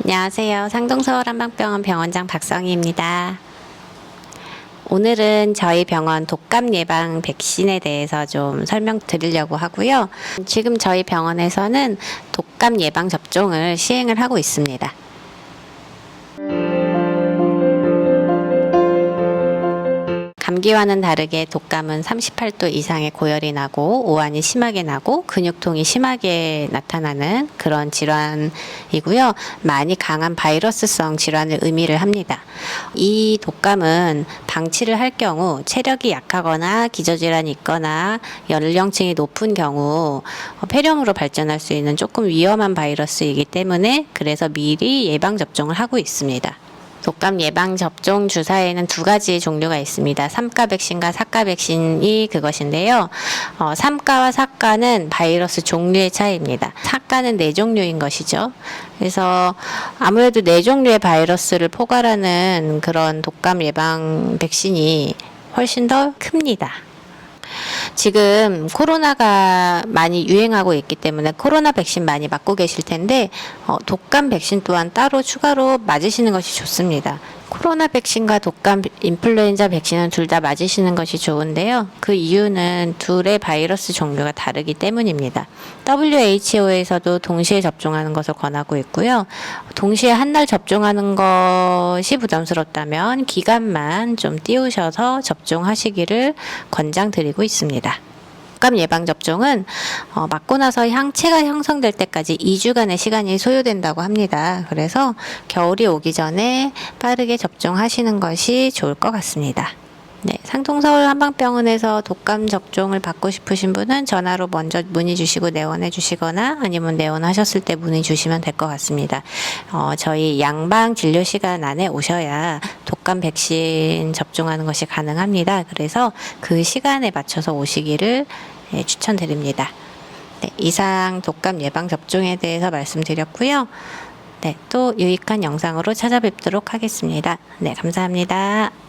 안녕하세요. 상동서울 한방병원 병원장 박성희입니다. 오늘은 저희 병원 독감 예방 백신에 대해서 좀 설명드리려고 하고요. 지금 저희 병원에서는 독감 예방 접종을 시행을 하고 있습니다. 감기와는 다르게 독감은 38도 이상의 고열이 나고 오한이 심하게 나고 근육통이 심하게 나타나는 그런 질환이고요. 많이 강한 바이러스성 질환을 의미를 합니다. 이 독감은 방치를 할 경우 체력이 약하거나 기저질환이 있거나 연령층이 높은 경우 어, 폐렴으로 발전할 수 있는 조금 위험한 바이러스이기 때문에 그래서 미리 예방 접종을 하고 있습니다. 독감 예방 접종 주사에는 두 가지 종류가 있습니다. 삼가 백신과 사가 백신이 그것인데요. 어, 삼가와 사가는 바이러스 종류의 차이입니다. 사가는 네 종류인 것이죠. 그래서 아무래도 네 종류의 바이러스를 포괄하는 그런 독감 예방 백신이 훨씬 더 큽니다. 지금 코로나가 많이 유행하고 있기 때문에 코로나 백신 많이 맞고 계실 텐데 어, 독감 백신 또한 따로 추가로 맞으시는 것이 좋습니다. 코로나 백신과 독감 인플루엔자 백신은 둘 다 맞으시는 것이 좋은데요. 그 이유는 둘의 바이러스 종류가 다르기 때문입니다. WHO에서도 동시에 접종하는 것을 권하고 있고요. 동시에 한 날 접종하는 것이 부담스럽다면 기간만 좀 띄우셔서 접종하시기를 권장드리고 있습니다. 독감 예방 접종은 어, 맞고 나서 항체가 형성될 때까지 2주간의 시간이 소요된다고 합니다. 그래서 겨울이 오기 전에 빠르게 접종하시는 것이 좋을 것 같습니다. 네, 상동서울 한방병원에서 독감 접종을 받고 싶으신 분은 전화로 먼저 문의 주시고 내원해 주시거나 아니면 내원하셨을 때 문의 주시면 될 것 같습니다. 어, 저희 양방 진료 시간 안에 오셔야 독감 백신 접종하는 것이 가능합니다. 그래서 그 시간에 맞춰서 오시기를 예, 추천드립니다. 네, 이상 독감 예방 접종에 대해서 말씀드렸고요. 네, 또 유익한 영상으로 찾아뵙도록 하겠습니다. 네, 감사합니다.